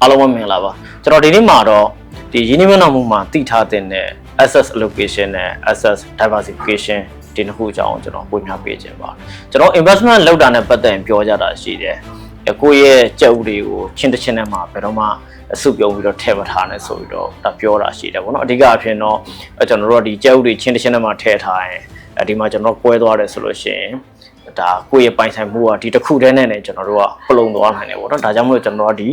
အားလုံးပဲမင်္ဂလာပါကျွန်တော်ဒီနေ့မှာတော့ဒီရင်းနှီးမြှုပ်နှံမှုမှာတည်ထားတဲ့ access allocation နဲ့ access diversification ဒီနှစ်ခုအကြောင်းကိုကျွန်တော်ပွင့်ပြပေးခြင်းပါကျွန်တော် investment လုပ်တာနဲ့ပတ်သက်ရင်ပြောကြတာရှိတယ်အဲကိုယ့်ရဲ့ကြက်ဥတွေကိုချင်းတစ်ချင်းနဲ့မှာဘယ်တော့မှအစုပြုံပြီးတော့ထည့်မထားနဲ့ဆိုပြီးတော့ဒါပြောတာရှိတယ်ပေါ့နော်အဓိကအဖြစ်တော့အဲကျွန်တော်တို့ကဒီကြက်ဥတွေချင်းတစ်ချင်းနဲ့မှာထည့်ထားရင်အဲ ဒီမှာကျွန်တော်ကွဲသွားတယ်ဆိုလို့ရှိရင်ဒါကိုယ့်ရဲ့ပိုင်ဆိုင်မှုကဒီတစ်ခုတည်းနဲ့ねကျွန်တော်တို့ကပလုံသွားနိုင်တယ်ပေါ့နော်ဒါကြောင့်မလို့ကျွန်တော်တို့ကဒီ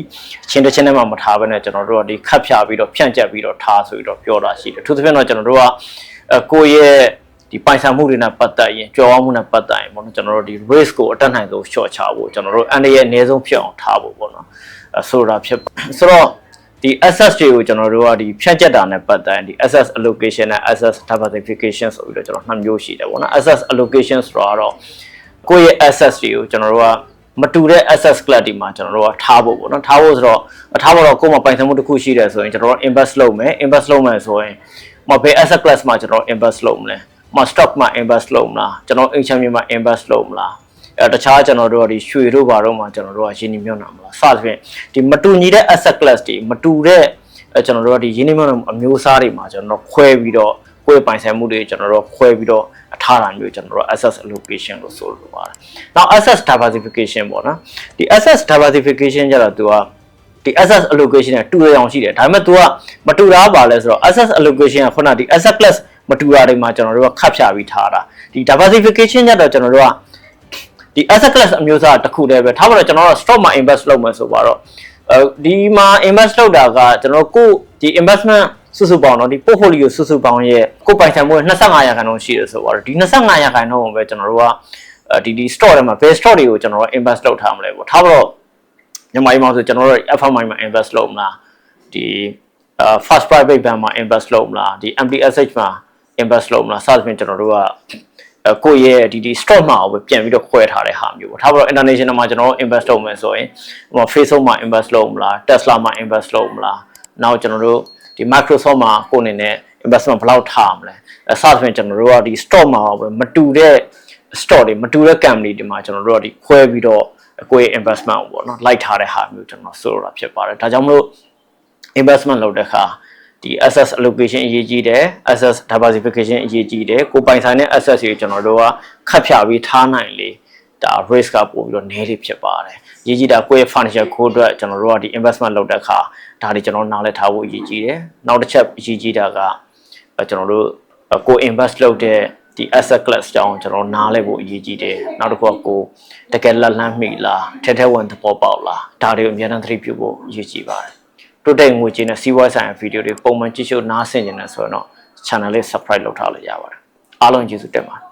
အချင်းတစ်ချင်းနဲ့မှမထားဘဲနဲ့ကျွန်တော်တို့ကဒီခတ်ဖြာပြီးတော့ဖြန့်ကျက်ပြီးတော့ထားဆိုပြီးတော့ပြောတာရှိတယ်အထူးသဖြင့်တော့ကျွန်တော်တို့ကအဲကိုယ့်ရဲ့ဒီပိုင်ဆိုင်မှုတွေနဲ့ပတ်သက်ရင်ကြော်ဝမှုနဲ့ပတ်သက်ရင်ပေါ့နော်ကျွန်တော်တို့ဒီ risk ကိုအတက်နိုင်ဆုံး short ချဖို့ကျွန်တော်တို့အန်ဒီရဲ့အနည်းဆုံးဖြစ်အောင်ထားဖို့ပေါ့နော်အဲဆိုတာဖြစ်ဆိုတော့ ဒီ access တွေကိုကျွန်တော်တို့ကဒီဖြန့်ကျက်တာနဲ့ပတ်သက်ရင်ဒီ access allocation နဲ့ access diversification ဆိုပြီးတော့ကျွန်တော်နှစ်မျိုးရှိတယ်ပေါ့နော် access allocation ဆိုတာကတော့ကိုယ့်ရဲ့ access တွေကိုကျွန်တော်တို့ကမတူတဲ့ access class တွေမှာကျွန်တော်တို့ကထားဖို့ပေါ့နော်ထားဖို့ဆိုတော့ထားဖို့တော့ကိုယ်မှာပိုင်ဆိုင်မှုတစ်ခုရှိတယ်ဆိုရင်ကျွန်တော်တို့ invest လုပ်မယ် invest လုပ်မယ်ဆိုရင်မဘယ် asset class မှာကျွန်တော် invest လုပ်မလဲမ stock မှာ invest လုပ်မလားကျွန်တော် income မှာ invest လုပ်မလား အဲတခြားကျွန်တော်တို့ကဒီရွှေတို့ဘာတို့မှာကျွန်တော်တို့ကရင်းနှီးမြှုပ်နှံမလားစသဖြင့်ဒီမတူညီတဲ့ asset class တွေမတူတဲ့အဲကျွန်တော်တို့ကဒီရင်းနှီးမြှုပ်နှံမှုအမျိုးအစားတွေမှာကျွန်တော်တို့ခွဲပြီးတော့ကိုယ့်ရဲ့ပိုင်ဆိုင်မှုတွေကျွန်တော်တို့ခွဲပြီးတော့ထားတာမျိုးကျွန်တော်တို့ access allocation လို့ဆိုလိုပါတယ်။နောက် access diversification ပေါ့နော်။ဒီ access diversification ကျတော့သူကဒီ access allocation နဲ့တူရအောင်ရှိတယ်။ဒါပေမဲ့ तू ကမတူတာပါလဲဆိုတော့ access allocation ကခုနဒီ asset class မတူတာတွေမှာကျွန်တော်တို့ကခတ်ဖြာပြီးထားတာ။ဒီ diversification ကျတော့ကျွန်တော်တို့က ဒီ asset class အမျိုးအစားတစ်ခုတည်းပဲထားပါတော့ကျွန်တော်တို့ stock မှာ invest လုပ်မယ်ဆိုပါတော့အဲဒီမှာ invest လုပ်တာကကျွန်တော်တို့ကိုဒီ investment စုစုပေါင်းတော့ဒီ portfolio စုစုပေါင်းရဲ့ကိုယ်ပိုင်ဆိုင်မှုရဲ့25ရာခိုင်နှုန်းရှိတယ်ဆိုတော့ဒီ25ရာခိုင်နှုန်းကိုပဲကျွန်တော်တို့ကအဲဒီဒီ store ထဲမှာဘယ် store တွေကိုကျွန်တော်တို့ invest လုပ်ထားမလဲပေါ့ထားပါတော့မြန်မာပြည်မှာဆိုကျွန်တော်တို့ FMI မှာ invest လုပ်မလားဒီ first private bank မှာ invest လုပ်မလားဒီ MTSH မှာ invest လုပ်မလားစသဖြင့်ကျွန်တော်တို့ကအဲ ကိုယ့်ရဲ့ဒီဒီ stock မှာပဲပြန်ပြီးတော့ခွဲထားတဲ့ဟာမျိုးပေါ့ထားပါတော့ international မှာကျွန်တော်တို့ invest လုပ်မယ်ဆိုရင်ဟို Facebook မှာ invest လုပ်မလား Tesla မှာ invest လုပ်မလားနောက်ကျွန်တော်တို့ဒီ Microsoft မှာကိုယ်အနေနဲ့ investment ဘယ်လောက်ထားမလဲအဲစသဖြင့်ကျွန်တော်တို့ကဒီ stock မှာပဲမတူတဲ့ stock တွေမတူတဲ့ company တွေမှာကျွန်တော်တို့ကဒီခွဲပြီးတော့ကိုယ့်ရဲ့ investment ကိုပေါ့နော်လိုက်ထားတဲ့ဟာမျိုးကျွန်တော်ဆိုလိုတာဖြစ်ပါတယ်ဒါကြောင့်မလို့ investment လုပ်တဲ့အခါ ဒီ assets allocation အရေးကြီးတယ် assets diversification အရေးကြီးတယ်ကိုပိုင်ဆိုင်တဲ့ assets တွေကျွန်တော်တို့ကခတ်ဖြာပြီးထားနိုင်လေဒါ risk ကပို့ပြီးတော့နည်းလေးဖြစ်ပါတယ်အရေးကြီးတာကိုယ့်ရဲ့ financial code အတွက်ကျွန်တော်တို့ကဒီ investment လုပ်တဲ့အခါဒါတွေကျွန်တော်နားလည်ထားဖို့အရေးကြီးတယ်နောက်တစ်ချက်အရေးကြီးတာကကျွန်တော်တို့ကို invest လုပ်တဲ့ဒီ asset class ကြောင်းကျွန်တော်နားလည်ဖို့အရေးကြီးတယ်နောက်တစ်ခုကကိုတကယ်လက်လန်းမိလားထဲထဲဝင်သဘောပေါက်လားဒါတွေကိုအများအားသတိပြုဖို့အရေးကြီးပါတယ် တိုးတက်ငွေကြေးနဲ့စီးပွားဆိုင်ရာဗီဒီယိုတွေပုံမှန်ကြည့်ရှုနားဆင်နေတယ်ဆိုတော့ channel လေး subscribe လုပ်ထားလို့ရပါတယ်အားလုံးကျေးဇူးတင်ပါတယ်